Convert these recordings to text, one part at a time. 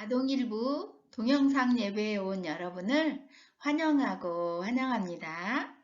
아동일부 동영상 예배에 온 여러분을 환영하고 환영합니다.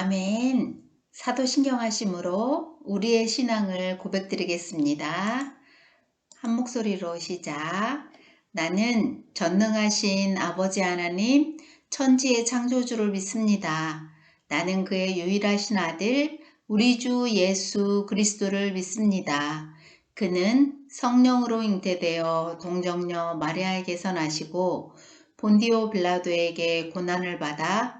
아멘. 사도신경 하심으로 우리의 신앙을 고백드리겠습니다. 한 목소리로 시작. 나는 전능하신 아버지 하나님, 천지의 창조주를 믿습니다. 나는 그의 유일하신 아들, 우리 주 예수 그리스도를 믿습니다. 그는 성령으로 잉태되어 동정녀 마리아에게서 나시고 본디오 빌라도에게 고난을 받아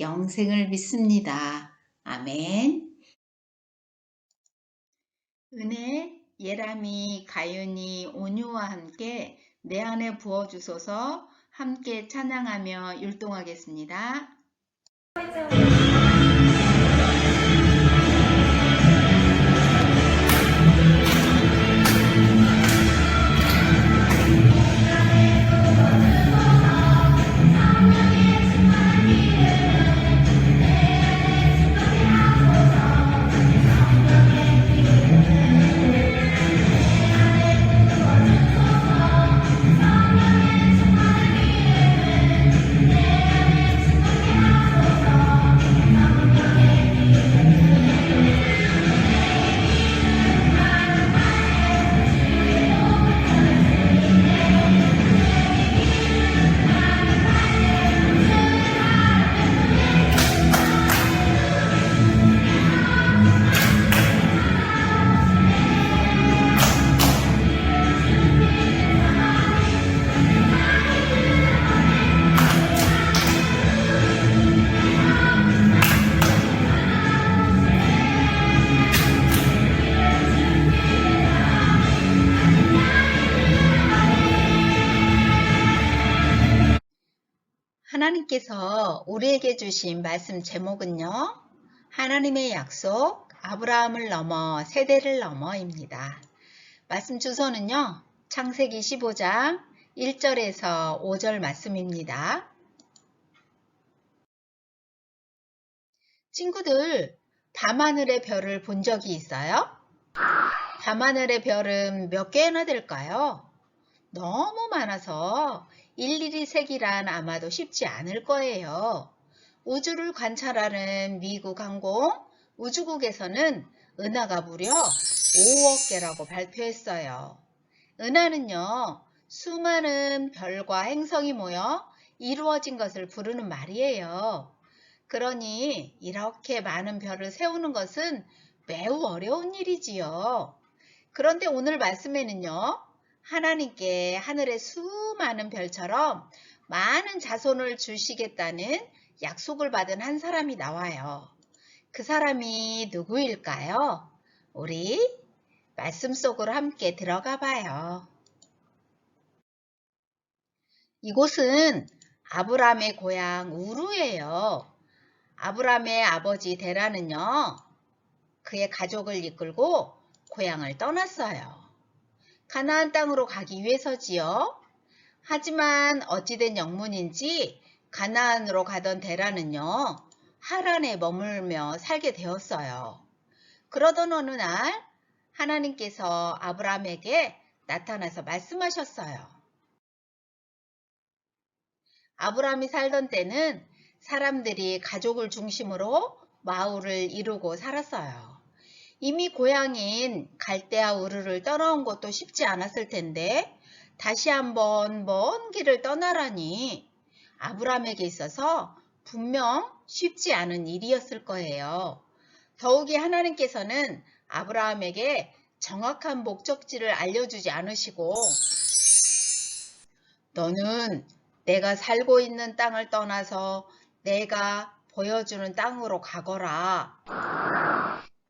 영생을 믿습니다. 아멘. 은혜, 예람이, 가윤이, 온유와 함께 내 안에 부어주소서 함께 찬양하며 율동하겠습니다. 하나님께서 우리에게 주신 말씀 제목은요. 하나님의 약속, 아브라함을 넘어 세대를 넘어입니다. 말씀 주소는요. 창세기 15장 1절에서 5절 말씀입니다. 친구들, 밤하늘의 별을 본 적이 있어요? 밤하늘의 별은 몇 개나 될까요? 너무 많아서 일일이 세기란 아마도 쉽지 않을 거예요. 우주를 관찰하는 미국 항공 우주국에서는 은하가 무려 5억 개라고 발표했어요. 은하는요, 수많은 별과 행성이 모여 이루어진 것을 부르는 말이에요. 그러니 이렇게 많은 별을 세우는 것은 매우 어려운 일이지요. 그런데 오늘 말씀에는요, 하나님께 하늘의 수많은 별처럼 많은 자손을 주시겠다는 약속을 받은 한 사람이 나와요. 그 사람이 누구일까요? 우리 말씀 속으로 함께 들어가 봐요. 이곳은 아브람의 고향 우르예요. 아브람의 아버지 데라는요. 그의 가족을 이끌고 고향을 떠났어요. 가나안 땅으로 가기 위해서지요. 하지만 어찌된 영문인지 가나안으로 가던 데라는요. 하란에 머물며 살게 되었어요. 그러던 어느 날 하나님께서 아브람에게 나타나서 말씀하셨어요. 아브람이 살던 때는 사람들이 가족을 중심으로 마을을 이루고 살았어요. 이미 고향인 갈대아 우르를 떠나온 것도 쉽지 않았을 텐데 다시 한번 먼 길을 떠나라니 아브람에게 있어서 분명 쉽지 않은 일이었을 거예요. 더욱이 하나님께서는 아브라함에게 정확한 목적지를 알려주지 않으시고 너는 내가 살고 있는 땅을 떠나서 내가 보여주는 땅으로 가거라.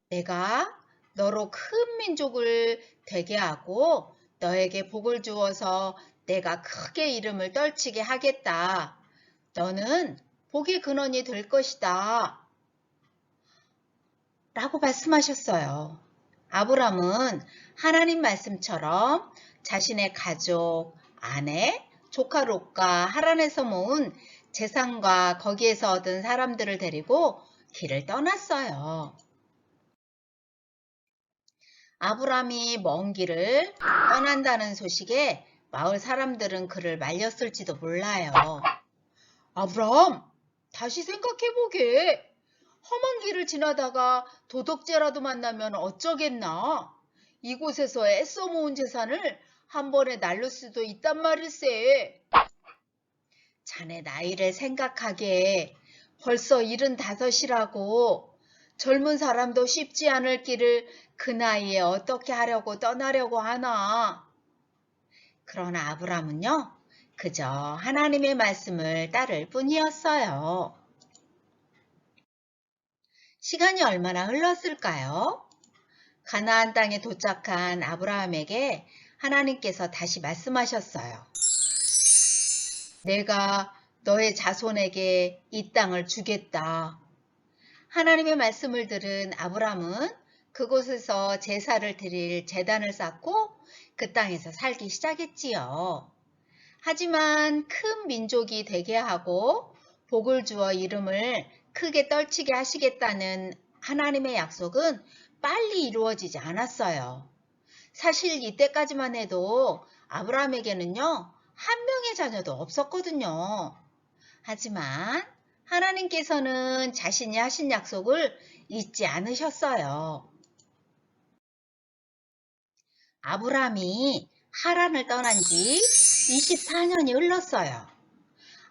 내가 너로 큰 민족을 되게 하고 너에게 복을 주어서 내가 크게 이름을 떨치게 하겠다. 너는 복의 근원이 될 것이다. 라고 말씀하셨어요. 아브람은 하나님 말씀처럼 자신의 가족, 아내, 조카 롯과 하란에서 모은 재산과 거기에서 얻은 사람들을 데리고 길을 떠났어요. 아브람이 먼 길을 떠난다는 소식에 마을 사람들은 그를 말렸을지도 몰라요. 아브람, 다시 생각해보게. 험한 길을 지나다가 도덕죄라도 만나면 어쩌겠나. 이곳에서 애써 모은 재산을 한 번에 날릴 수도 있단 말일세. 자네 나이를 생각하게 벌써 일흔 다섯이라고 젊은 사람도 쉽지 않을 길을 그 나이에 어떻게 하려고 떠나려고 하나. 그러나 아브람은요, 그저 하나님의 말씀을 따를 뿐이었어요. 시간이 얼마나 흘렀을까요? 가나안 땅에 도착한 아브라함에게 하나님께서 다시 말씀하셨어요. 내가 너의 자손에게 이 땅을 주겠다. 하나님의 말씀을 들은 아브람은 그곳에서 제사를 드릴 재단을 쌓고 그 땅에서 살기 시작했지요. 하지만 큰 민족이 되게 하고 복을 주어 이름을 크게 떨치게 하시겠다는 하나님의 약속은 빨리 이루어지지 않았어요. 사실 이때까지만 해도 아브라함에게는요, 한 명의 자녀도 없었거든요. 하지만 하나님께서는 자신이 하신 약속을 잊지 않으셨어요. 아브라함이 하란을 떠난 지 24년이 흘렀어요.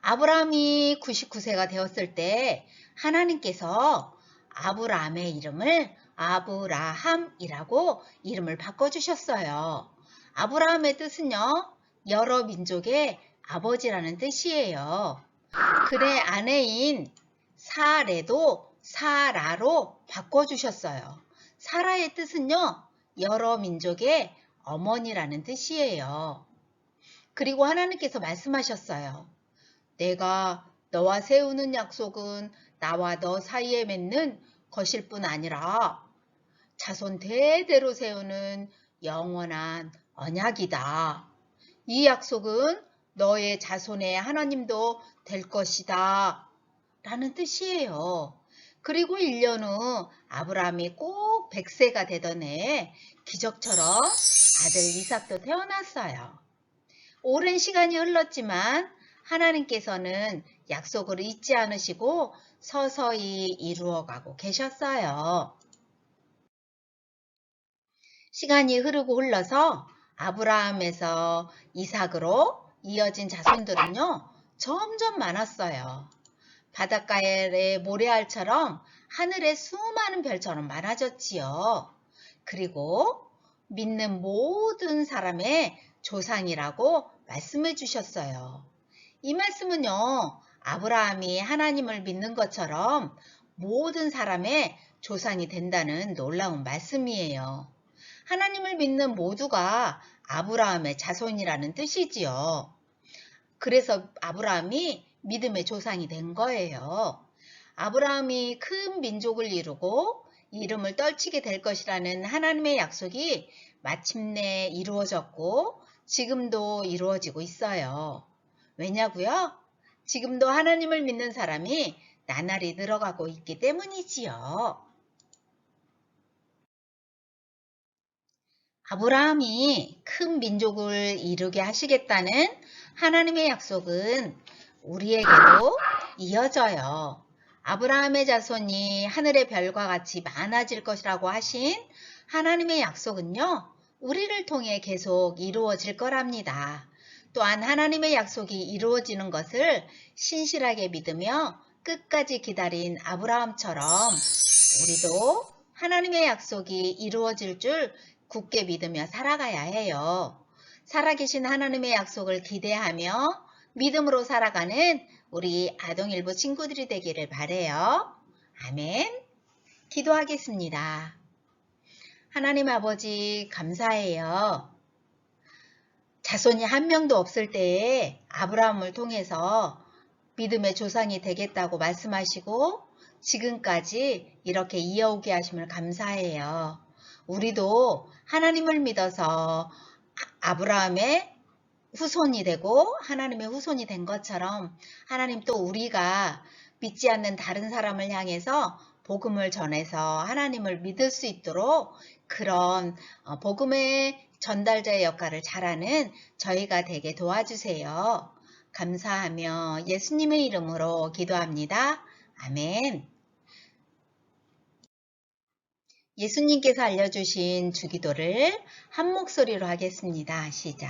아브라함이 99세가 되었을 때 하나님께서 아브라함의 이름을 아브라함이라고 이름을 바꿔주셨어요. 아브라함의 뜻은요, 여러 민족의 아버지라는 뜻이에요. 그의 아내인 사레도 사라로 바꿔주셨어요. 사라의 뜻은요, 여러 민족의 어머니라는 뜻이에요. 그리고 하나님께서 말씀하셨어요. 내가 너와 세우는 약속은 나와 너 사이에 맺는 것일 뿐 아니라 자손 대대로 세우는 영원한 언약이다. 이 약속은 너의 자손의 하나님도 될 것이다. 라는 뜻이에요. 그리고 1년 후 아브라함이 꼭 100세가 되던 해에 기적처럼 아들 이삭도 태어났어요. 오랜 시간이 흘렀지만 하나님께서는 약속을 잊지 않으시고 서서히 이루어가고 계셨어요. 시간이 흐르고 흘러서 아브라함에서 이삭으로 이어진 자손들은요, 점점 많았어요. 바닷가의 모래알처럼 하늘의 수많은 별처럼 많아졌지요. 그리고 믿는 모든 사람의 조상이라고 말씀해 주셨어요. 이 말씀은요, 아브라함이 하나님을 믿는 것처럼 모든 사람의 조상이 된다는 놀라운 말씀이에요. 하나님을 믿는 모두가 아브라함의 자손이라는 뜻이지요. 그래서 아브라함이 믿음의 조상이 된 거예요. 아브라함이 큰 민족을 이루고 이름을 떨치게 될 것이라는 하나님의 약속이 마침내 이루어졌고 지금도 이루어지고 있어요. 왜냐고요? 지금도 하나님을 믿는 사람이 나날이 늘어가고 있기 때문이지요. 아브라함이 큰 민족을 이루게 하시겠다는 하나님의 약속은 우리에게도 이어져요. 아브라함의 자손이 하늘의 별과 같이 많아질 것이라고 하신 하나님의 약속은요, 우리를 통해 계속 이루어질 거랍니다. 또한 하나님의 약속이 이루어지는 것을 신실하게 믿으며 끝까지 기다린 아브라함처럼 우리도 하나님의 약속이 이루어질 줄 굳게 믿으며 살아가야 해요. 살아계신 하나님의 약속을 기대하며 믿음으로 살아가는 우리 아동일보 친구들이 되기를 바래요. 아멘. 기도하겠습니다. 하나님 아버지 감사해요. 자손이 한 명도 없을 때에 아브라함을 통해서 믿음의 조상이 되겠다고 말씀하시고 지금까지 이렇게 이어오게 하심을 감사해요. 우리도 하나님을 믿어서 아- 아브라함의 후손이 되고 하나님의 후손이 된 것처럼 하나님 또 우리가 믿지 않는 다른 사람을 향해서 복음을 전해서 하나님을 믿을 수 있도록 그런 어, 복음의 전달자의 역할을 잘하는 저희가 되게 도와주세요. 감사하며 예수님의 이름으로 기도합니다. 아멘. 예수님께서 알려주신 주기도를 한 목소리로 하겠습니다. 시작.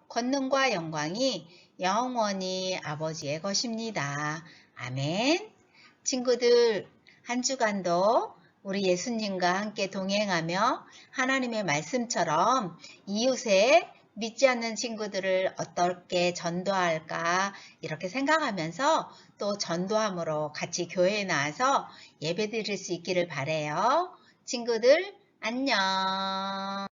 권능과 영광이 영원히 아버지의 것입니다. 아멘. 친구들, 한 주간도 우리 예수님과 함께 동행하며 하나님의 말씀처럼 이웃에 믿지 않는 친구들을 어떻게 전도할까 이렇게 생각하면서 또 전도함으로 같이 교회에 나와서 예배 드릴 수 있기를 바래요. 친구들 안녕.